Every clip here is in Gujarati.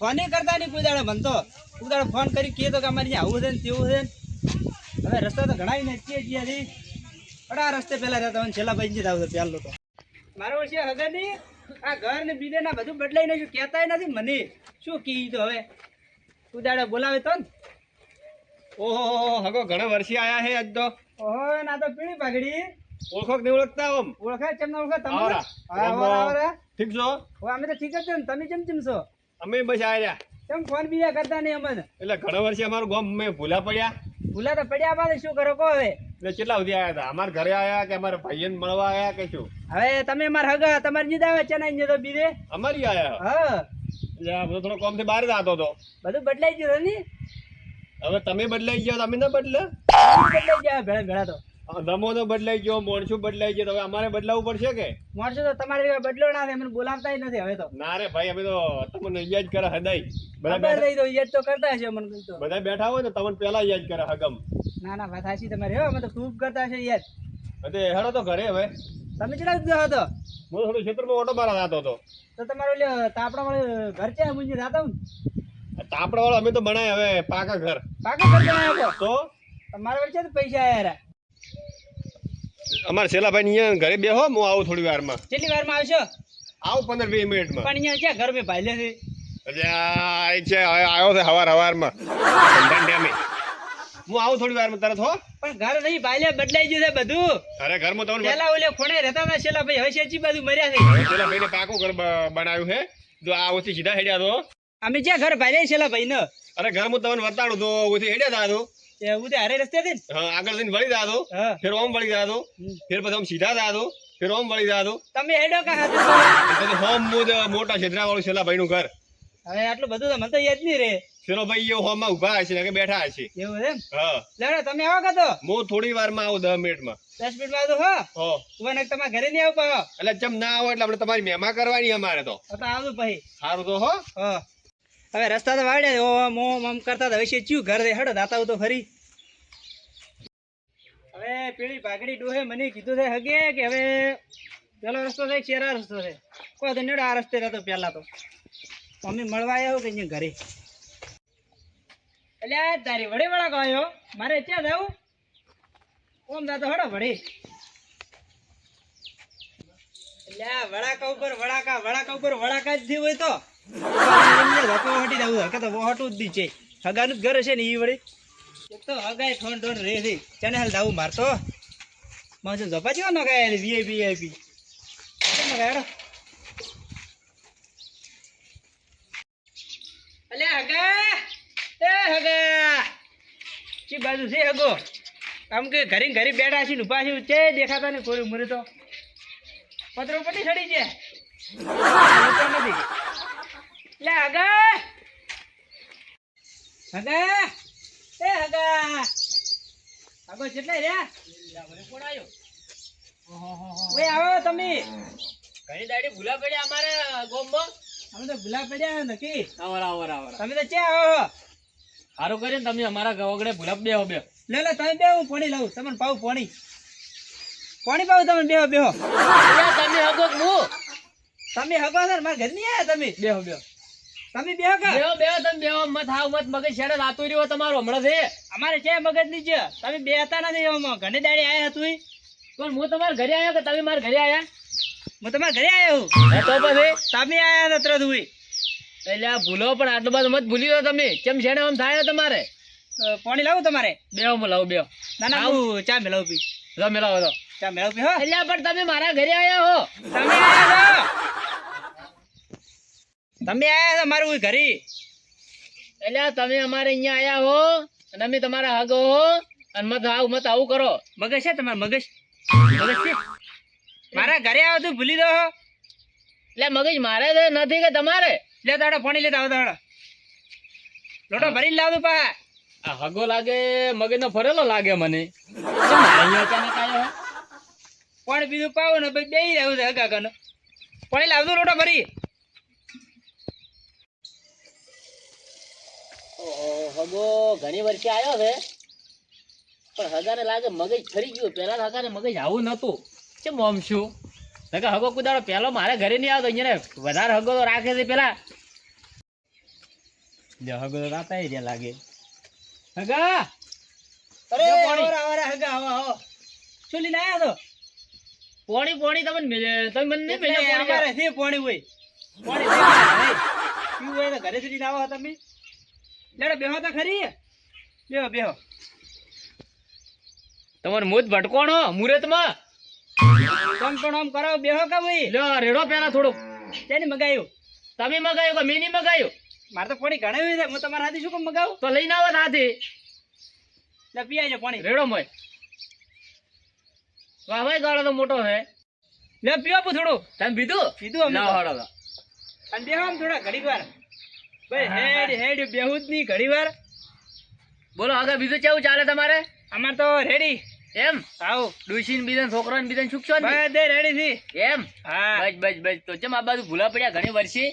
ફોન કરતા નહીં કોઈ દાડે બનતો કોઈ દાડે ફોન કરી કહે તો કે અમારે આવું છે ને તેવું છે હવે રસ્તા તો ઘણા નક્કી છીએ હજી પણ રસ્તે પેલા રહેતા હોય છેલ્લા ભાઈ જ આવતો પહેલો તો મારો છે હવે નહીં. આ ઘર ને બીજે ના બધું બદલાઈ નાખ્યું. કહેતાય નથી મને. શું કી તો હવે? તું દાડે બોલાવે તો ને? ઓહો હગો ઘણા વર્ષે આયા હે આજ તો. ઓહો, ના તો પીળી પાઘડી. ઓળખો નહીં ઓળખતા આમ? ઓળખાય કેમ ના ઓળખાય તમે. ઠીક છો? અમે તો ઠીક જ છે ને. તમે કેમ ચેમ છો? અમે બસ આયા કેમ ફોન બીજા કરતા નહીં અમને? એટલે ઘણા વર્ષે અમારું ગામ અમે ભૂલા પડ્યા. ભૂલા તો પડ્યા બાદ શું કરો કહો હવે? એટલે કેટલા સુધી આવ્યા હતા? અમારા ઘરે આવ્યા કે અમારા ભાઈને મળવા આવ્યા કે શું? હવે તમે અમારા હગા તમારી જીદ આવે ચેન્નાઈ જતો બીજે. અમારી આવ્યા હા. એટલે બધો થોડો કોમથી બહાર જતો હતો. બધું બદલાઈ ગયું ને? હવે તમે બદલાઈ ગયા તો અમે ના બદલે? બદલાઈ ગયા ભેળા ભેળા તો. તો બદલાઈ ગયો મોણસું બદલાઈ ગયો તો હવે અમારે બદલાવવું પડશે કે? માણસો તો તમારે બદલો ના થાય મને બોલાવતા નથી હવે તો. ના રે ભાઈ અમે તો તમને યાદ કરે હદાય. બધા બેઠા તો યાદ તો કરતા છે મને તો. બધા બેઠા હોય ને તમને પેલા યાદ કરે હગમ. ના ના વાત સાચી તમારે અમે તો ખૂબ કરતા છે યાદ. એટલે હેડો તો ઘરે હવે. તમે ચડા દીધો હતો હું થોડું ક્ષેત્રમાં ઓટો મારા જતો હતો. તો તમારો ઓલે તાપડા વાળો ઘર છે મુંજી જાતા હું તાપડા વાળો અમે તો બનાય હવે પાકા ઘર. પાકા ઘર બનાવ્યો તો? તમારા વચ્ચે પૈસા આયા અમારા શેલાભાઈ અહીંયા ઘરે બેહો હું આવું થોડી વારમાં. કેટલી વારમાં આવશો? આવું પંદર વીસ મિનિટમાં. પણ અહીંયા ક્યાં ઘર મેં ભાઈ છે? એટલે આ છે હવે આવ્યો છે હવાર હવારમાં. હું આવું થોડી વારમાં તરત હો. પણ ઘર નહીં ભાઈ બદલાઈ ગયું છે બધું. અરે ઘરમાં તમને પેલા ઓલે ખોણે રહેતા હતા છેલ્લા ભાઈ હવે શેચી બાજુ મર્યા છે. હવે શેલાભાઈને પાકું ઘર બનાવ્યું છે. જો આ ઓછી સીધા હેડ્યા તો. અમે જ્યાં ઘર ભાઈ છેલ્લા ભાઈ ને અરે ઘર હું તમને બતાડું તો ઓછી હેડ્યા તા તો. એવું તે હારે રસ્તે થી હા આગળ જઈને વળી જાતો ફેર ઓમ વળી જાતો ફેર પછી આમ સીધા જાતો ફેર ઓમ વળી જાતો તમે હેડો કા હાથે? હોમ મુજ મોટા છેદરા વાળું શેલાભાઈનું ઘર. હવે આટલું બધું તો મને તો યાદ નહીં રે. શેલો ભાઈ એ ઊભા હશે કે બેઠા હશે. એવું એમ? હા. લેવડો તમે આવો કાતો હું થોડી વારમાં આવું દસ મિનિટમાં. દસ મિનિટ તો હો. તું ને તમારા ઘરે નહીં આવું એટલે જમ ના આવો એટલે આપણે તમારી મહેમા કરવાની અમારે તો. આવું ભાઈ સારું તો હો. હવે રસ્તા તો વાળ્યા ઓમ ઓમ કરતા હતા હવે શેચ્યું ઘર દે હેડો દાતા તો ખરી હવે પેલી પાઘડી ડોહે મને કીધું છે હગે કે હવે પેલો રસ્તો છે શેરા રસ્તો છે? કોઈ તો આ રસ્તે રહેતો પહેલા તો. મમ્મી મળવા આવ્યો કે અહીંયા ઘરે? એટલે તારી વડે વળા કહ્યો મારે ત્યાં જવું? ઓમ દાદા હડો વડી. એટલે વડાકા ઉપર વડાકા વડાકા ઉપર વડાકા જ થયું હોય તો. હટી જવું હકે તો હટું જ દી છે. હગાનું જ ઘર હશે ને એ વળી એક તો હગાય ફોન ટોન રે ચને હાલ દાવું મારતો. મારે જપા જેવા નો ગાય વીઆઈપી વીઆઈપી અલે હગા, એ હગા. ચી બાજુ છે હગો? આમ કે ઘરે ઘરે બેઠા છે ઊભા છે ચે દેખાતા ને કોરી મરે તો. પત્રો પટી સડી છે. નથી. લે હગા. હગા. એ હગા હગો કેટલા રહ્યા. કોણ આવ્યો ઓય આવો તમે. ઘણી દાડી ભૂલા પડ્યા અમારે ગોમમાં અમે તો ભૂલા પડ્યા નક્કી આવર આવર આવર તમે તો ક્યાં આવો સારું કરીને તમે અમારા ગવગડે ભૂલા બેહો બે લે લે તમે બે હું પાણી લઉં. તમને પાઉ પાણી. પાણી પાવું તમે બેહો બેહો. તમે હગો હું? તમે હગો સર મારા ઘર નહીં આવ્યા તમે. બેહો બેહો. તમે કા બેહો તમે બેહો મત હાવ મત મગજ શેડે રાતું રહ્યો તમારો હમણાં છે અમારે છે મગજની છે તમે બે હતા નથી એમાં ઘણી દાડી આયા હતું પણ હું તમારા ઘરે આવ્યો કે તમે મારા ઘરે આવ્યા હું તમારા ઘરે આવ્યો તો પછી? તમે આયા નત્ર હું એટલે આ ભૂલો પણ આટલો બધો મત ભૂલી ગયો તમે. કેમ શેડે આમ થાય તમારે? પાણી લાવું તમારે. બે હું લાવું બે. ના ના હું ચા મેળવું પી. લો મેલાવો તો. ચા મેળવું પી હો. એટલે પણ તમે મારા ઘરે આવ્યા હો. તમે તમે આયા છો મારું ઘરે? એટલે તમે અમારે અહીંયા આયા હો અને અમે તમારા હગો હો અને મત આવું મત આવું કરો. મગજ છે તમારે મગજ? મગજ છે? મારા ઘરે આવો તું ભૂલી દો એટલે મગજ મારે તો નથી કે તમારે? લે દાડો પાણી લેતા આવો દાડો. લોટો ભરીને લાવતું પા આ હગો લાગે મગજનો ફરેલો લાગે મને? પાણી બીજું પાવો ને પછી બેહી રહ્યું છે હગા કનો પાણી લાવતું લોટો ભરી. હગો ઘણી વર્ષે આવ્યો છે પણ હગાને લાગે મગજ ફરી ગયું પેલા હગાને મગજ આવું નતું કેમ આમ શું નકર હગો કુદાડો પેલો મારે ઘરે નહીં આવતો અહીંયા વધારે હગો તો રાખે છે પેલા હગો તો રાતા રહ્યા લાગે હગા અરે પાણી. હગા, આવો, આવો. શું લઈને આવ્યા તો પોણી પોણી તમને મિલે તમે મને નહીં મિલે અમારે છે પોણી હોય. પોણી. પીવું હોય તો ઘરેથી લઈને આવો તમે. લેડો, બેહો તો ખરી. બેહો, બેહો. તમારે મોજ ભટકોણો મુહૂર્તમાં કોમ પણ આમ કરો, બેહો કે ભાઈ? લો રેડો પેલા થોડુંક તેને મગાયું? તમે મગાયું કે મેં નહીં મગાયું મારે તો પાણી ઘણાયું છે. હું તમારા હાથી શું કામ મગાવું? તો લઈને આવો હાથી લે, પીઆઈ આવજો પાણી રેડો મોય વાહ ભાઈ ગાળો તો મોટો છે લે, પીઓ થોડું. તમે પીધું પીધું અમે ના તો. હાડો તો. અને બેહો આમ થોડા ઘડીક વાર. ભાઈ, હેડ, હેડ, ઘડી વાર. બોલો આગળ બીજું કેવું ચાલે તમારે? અમાર તો રેડી એમ? આવો. ડુશીન બીજા છોકરો ને બીજન સુખશો ને? બધે રેડી થી એમ? હા. બસ બસ બસ. તો ચમ આ બાજુ ભૂલા પડ્યા ઘણી વર્ષે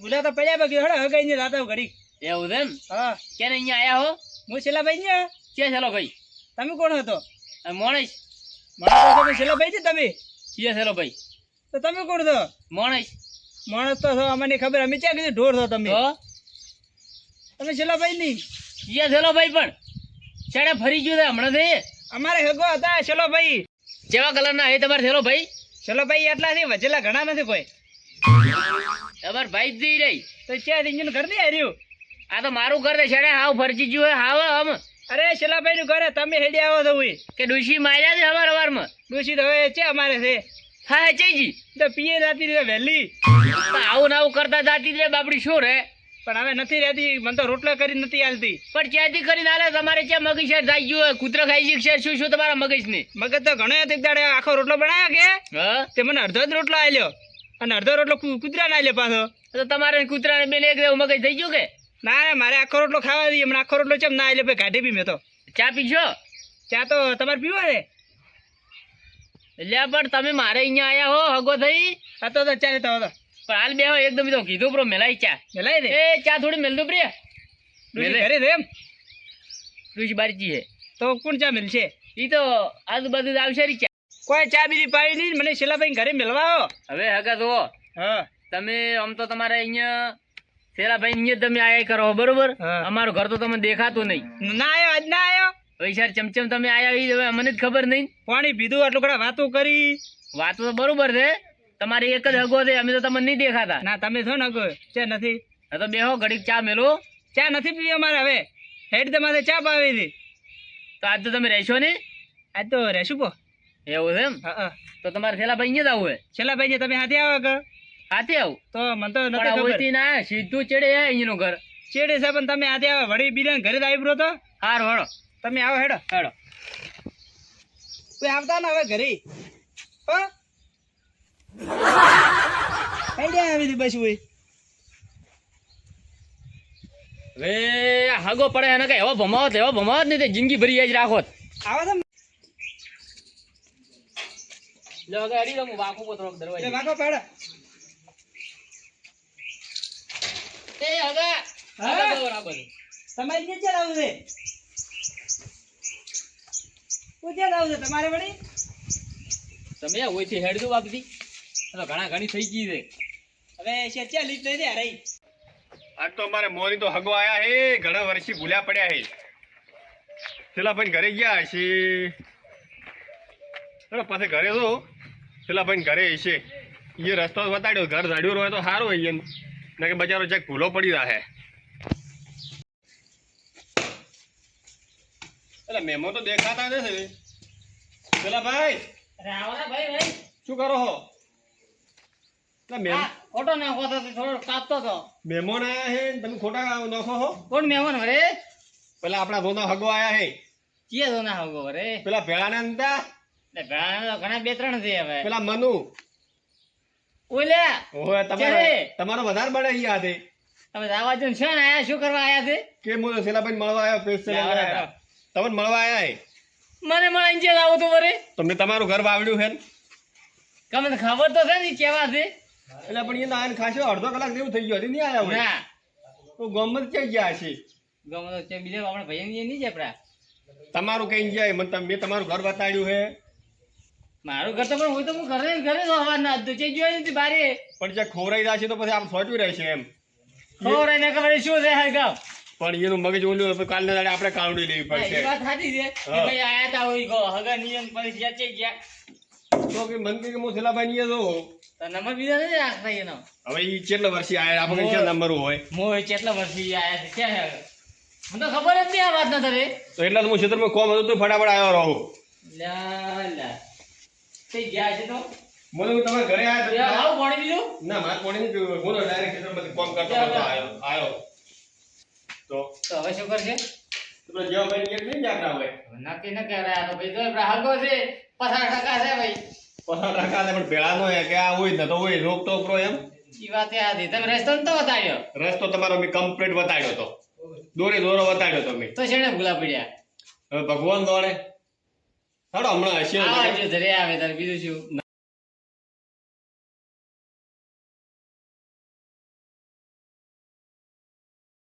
ભૂલા તો પડ્યા બાકી હળો હગાઈ ને રાતા ઘડી એવું છે એમ? હા. કેને અહીંયા આયા હો? હું છેલ્લા ભાઈ ને કે છેલો ભાઈ? તમે કોણ હતો? મોણેશ. મોણેશ છેલ્લા ભાઈ છે તમે? કે છેલો ભાઈ? તો તમે કોણ છો? મોણેશ. માણસ તો છો અમને ખબર. અમે ક્યાં કીધું? ઢોર છો તમે? તમે છેલ્લા ભાઈ નહીં કે છેલો ભાઈ પણ. છેડે ફરી ગયું હમણાં થઈ અમારે હગો હતા છેલ્લો ભાઈ કેવા કલર ના તમારે છેલો ભાઈ છેલ્લો ભાઈ એટલા છે વચેલા ઘણા નથી કોઈ. તમાર ભાઈ જઈ રહી. તો ચાર ઇન્જિન ઘર નહીં હાર્યું? આ તો મારું ઘર છે છેડે હાવ ફરજી ગયું હે હાવ આમ. અરે છેલ્લા ભાઈ નું ઘરે તમે હેડી આવો તો કે ડુસી માર્યા છે હવાર હવારમાં ડુસી તો હવે છે અમારે છે. હા હે તો પીએ જાતી રે વહેલી. આવું આવું કરતા જાતી રે બાપડી શું રે? પણ હવે નથી રહેતી મને તો રોટલો કરી નથી હાલતી. પણ ક્યાંથી કરીને હાલે? તમારે ક્યાં મગજ શેર થઈ ગયું કૂતરો ખાઈ ગયું છે શું શું તમારા મગજની મગજ તો ઘણો હતો એક દાડે આખો રોટલો બનાવ્યો કે? હા? તે મને અડધો જ રોટલો આલ્યો. અને અડધો રોટલો કૂતરા ના આલ્યો પાછો. તો તમારે કૂતરાને બેન એક મગજ થઈ ગયું કે? ના ના, મારે આખો રોટલો ખાવા દઈએ મને આખો રોટલો ચમ ના એટલે ભાઈ કાઢી પી મેં તો. ચા પીશો? ચા તો તમારે પીવો ને? એટલે પણ તમે મારે અહીંયા આયા હો હગો થઈ. આ તો ચાલે તો પણ હાલ બે એકદમ તો કીધું પ્રો મેલાઈ ચા. મેલાઈ દે? એ ચા થોડી મેલ દો પ્રિય ઘરે છે એમ? ઋષિ બારજી હે તો કોણ ચા મેલશે? ઈ તો આજુબાજુ આવશે રી ચા. કોઈ ચા બીજી પાવી નહીં મને શેલાભાઈ ભાઈ ઘરે મેળવા આવો. હવે હગા તો હા. તમે આમ તો તમારે અહીંયા શેલાભાઈ અહીંયા તમે આયા કરો બરોબર? અમારું ઘર તો તમને દેખાતું નહીં. ના આવ્યો આજ ના આવ્યો પૈસા ચમચમ તમે આયા હવે મને જ ખબર નહીં. પાણી પીધું આટલું ઘણા વાતો કરી. વાતો તો બરોબર છે. તમારે એક જ હગો છે અમે તો તમને નહીં દેખાતા. ના તમે છો ને હગો? ચા નથી. તો બેહો ઘડીક ચા મેલો. ચા નથી પીવી અમારે હવે. હેડ તમારે ચા પાવી હતી તો આજ તો તમે રહેશો ને? આજ તો રહેશું પો. એવું છે એમ? તો તમારે છેલ્લા ભાઈ જ આવું છેલ્લા ભાઈ તમે હાથે આવો કે હાથે આવું? તો મને તો નથી ખબર. ના સીધું ચેડે અહીંયાનું ઘર. ચેડે છે પણ તમે હાથે આવો. વળી બીજા ઘરે જ આવી તો? હાર વળો તમે આવો હેડો. હેડો. કોઈ આવતા ને હવે ઘરે. હો? હેડે આવી હતી બસ હોય હવે આ હગો પડે એને કઈ એવો ભમાવત એવો ભમાવત નહીં તે જિંદગી ભરી જ રાખો આવો તો. લે હવે અડી દઉં વાકું પોતરો દરવાજે. વાગો એ હા? બરાબર. તમારે ક્યાં છે? હું ક્યાં આવું છે તમારે વળી. તમે ઓયથી હેડ દો બાપજી તો ઘણા ઘણી થઈ ગઈ છે. હવે છે ચાલ લીટ લઈ રહી? આજ તો અમારે મોની તો હગો આયા હે ઘણા વર્ષથી ભૂલ્યા પડ્યા હે. પેલા ભાઈ ઘરે ગયા હશે. ચલો પાછે ઘરે તો પેલા ભાઈ ઘરે હશે. એ રસ્તો બતાડ્યો ઘર ઝાડ્યું હોય તો સારું હોય ને કે બચારો ચેક ભૂલો પડી રહે એટલે મેમો તો દેખાતા નથી પેલા ભાઈ અરે ભાઈ ભાઈ. શું કરો હો? ખોટો નાખો તો થોડો કાપતો તો. મહેમાન આયા હે તમે ખોટા નાખો હો. કોણ મહેમાન વરે પેલા આપણા ધોના હગો આયા હે. ચીએ તો ના વરે પેલા ભેળાના હતા એટલે ઘણા તો ઘણા બે ત્રણ છે હવે. પેલા મનુ. ઓલે ઓય તમારો? તમારો વધારે બળે તમે દાવા છે ને આયા શું કરવા આયા છે? કે હું સેલાભાઈ મળવા આવ્યો. તમને મળવા આવ્યા મને મળીને જે આવો તો વરે. તો મેં તમારું ઘર વાવડ્યું છે ને. તમે ખબર તો છે ને કેવા છે? એટલે પણ એ નાન ખાસો અડધો કલાક જેવું થઈ ગયું હજી નહીં આવ્યા હોય. તો ગમત ક્યાં ગયા છે? ગમત તો બીજા આપણે ભાઈ નહીં જપડા તમારું કઈ જાય મને તમે- મેં તમારું ઘર બતાડ્યું હે. મારું ઘર તો પણ હોય તો હું ઘરે ઘરે જ ના હતું જે જોઈ નથી બારે. પણ જે ખોરાઈ જશે તો પછી આમ સોચવી રહેશે એમ. ખબર ને ખબર શું છે હરગાવ પણ એનું મગજ ઓલું હોય, કાલના દાડે આપણે કાવડી લેવી પડશે. વાત સાચી છે. કે ભાઈ આયા તા હોય ગો હગા નિયમ પછી યાચે ગયા. તો કે મન કે હું છેલ્લા ભાઈ જો નંબર બીજો નથી રાખતા એનો હવે ઈ કેટલા વર્ષથી આયા આપણે ક્યાં નંબર હોય? મોય કેટલા વર્ષથી આયા છે? ક્યાં મને તો ખબર જ નહીં આ વાત ના તને તો એટલા હું ક્ષેત્રમાં કોમ હતો તો ફટાફટ આવ્યો રહું. લા લા. તે ગયા છે તો? મને હું તમારા ઘરે યાર, આવું પાણી પીધું? ના મારે કોણે નહીં પીવું. હું ડાયરેક્ટ ક્ષેત્રમાંથી કોમ કરતો કરતો આવ્યો આવ્યો તો તો હવે શું કરશે? તો પેલા જેવા ભાઈ એક નહીં જાગતા હોય નક્કી ન કહેવાય તો ભાઈ તો આપણા છે. પચાસ ટકા છે ભાઈ. પસાર છે પણ ભેળા નો હે કે આ હોય ને તો હોય રોક ટોક રો એમ. ઈ વાત યાદ તમે રસ્તો તો બતાડ્યો રસ્તો તમારો મેં કમ્પ્લીટ બતાડ્યો તો. દોરે દોરો બતાડ્યો તો મેં. તો છેને ભૂલા પડ્યા? હવે ભગવાન દોડે. હાડો હમણાં હશે આવે તારે. બીજું શું?